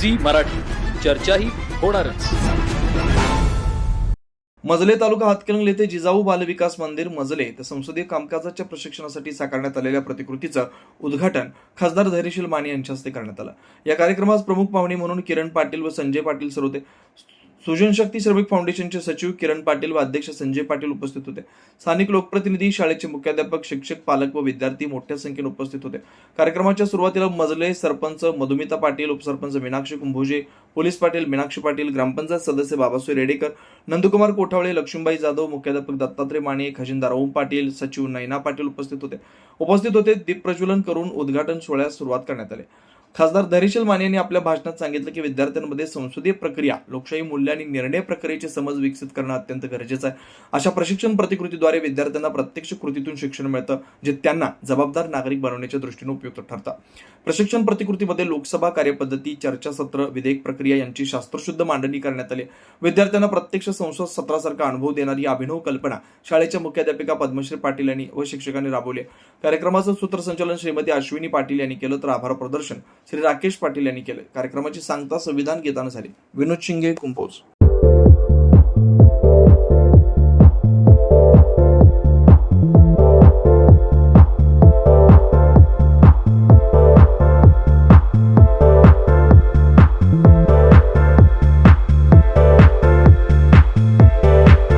Zee Marathi. चर्चाही होणारच. मजले तालुका हातकलंग येथे जिजाऊ बालविकास मंदिर मजले तर संसदीय कामकाजाच्या प्रशिक्षणासाठी साकारण्यात आलेल्या प्रतिकृतीचं उद्घाटन खासदार धैर्यशील माने यांच्या हस्ते करण्यात आलं. या कार्यक्रमास प्रमुख पाहुणे म्हणून किरण पाटील व संजय पाटील सर होते. सुजन शक्ती श्रमिक फाउंडेशनचे सचिव किरण पाटील व अध्यक्ष संजय पाटील उपस्थित होते. स्थानिक लोकप्रतिनिधी शाळेचे मुख्याध्यापक शिक्षक पालक व विद्यार्थी मोठ्या संख्येने उपस्थित होते. कार्यक्रमाच्या सुरुवातीला मजले सरपंच मधुमिता पाटील उपसरपंच मीनाक्षी कुंभोजे पोलीस पाटील मीनाक्षी पाटील ग्रामपंचायत सदस्य बाबासाहेब रेडेकर नंदकुमार कोठावळे लक्ष्मीबाई जाधव मुख्याध्यापक दत्तात्रय माने खजिनदार ओम पाटील सचिव नैना पाटील उपस्थित होते. उपस्थित होते दीप प्रज्वलन करून उद्घाटन सोहळ्यास सुरुवात करण्यात आली. खासदार धैर्यशील माने यांनी आपल्या भाषणात सांगितलं की विद्यार्थ्यांमध्ये संसदीय प्रक्रिया लोकशाही मूल्य आणि निर्णय प्रक्रियेचे समज विकसित करणं अत्यंत गरजेचं आहे. अशा प्रशिक्षण प्रतिकृतीद्वारे विद्यार्थ्यांना प्रत्यक्ष कृतीतून शिक्षण मिळतं जे त्यांना जबाबदार नागरिक बनवण्याच्या दृष्टीने उपयुक्त ठरतं. प्रशिक्षण प्रतिकृतीमध्ये लोकसभा कार्यपद्धती चर्चासत्र विधेयक प्रक्रिया यांची शास्त्रशुद्ध मांडणी करण्यात आली. विद्यार्थ्यांना प्रत्यक्ष संसद सत्रासारखा अनुभव देणारी अभिनव कल्पना शाळेच्या मुख्याध्यापिका पद्मश्री पाटील यांनी व शिक्षकांनी राबवले. कार्यक्रमाचं सूत्रसंचालन श्रीमती अश्विनी पाटील यांनी केलं तर आभार प्रदर्शन श्री राकेश पाटील यांनी केलं कार्यक्रमाची सांगता संविधान गीतानं झाली. विनोद शिंगे कुंपोज.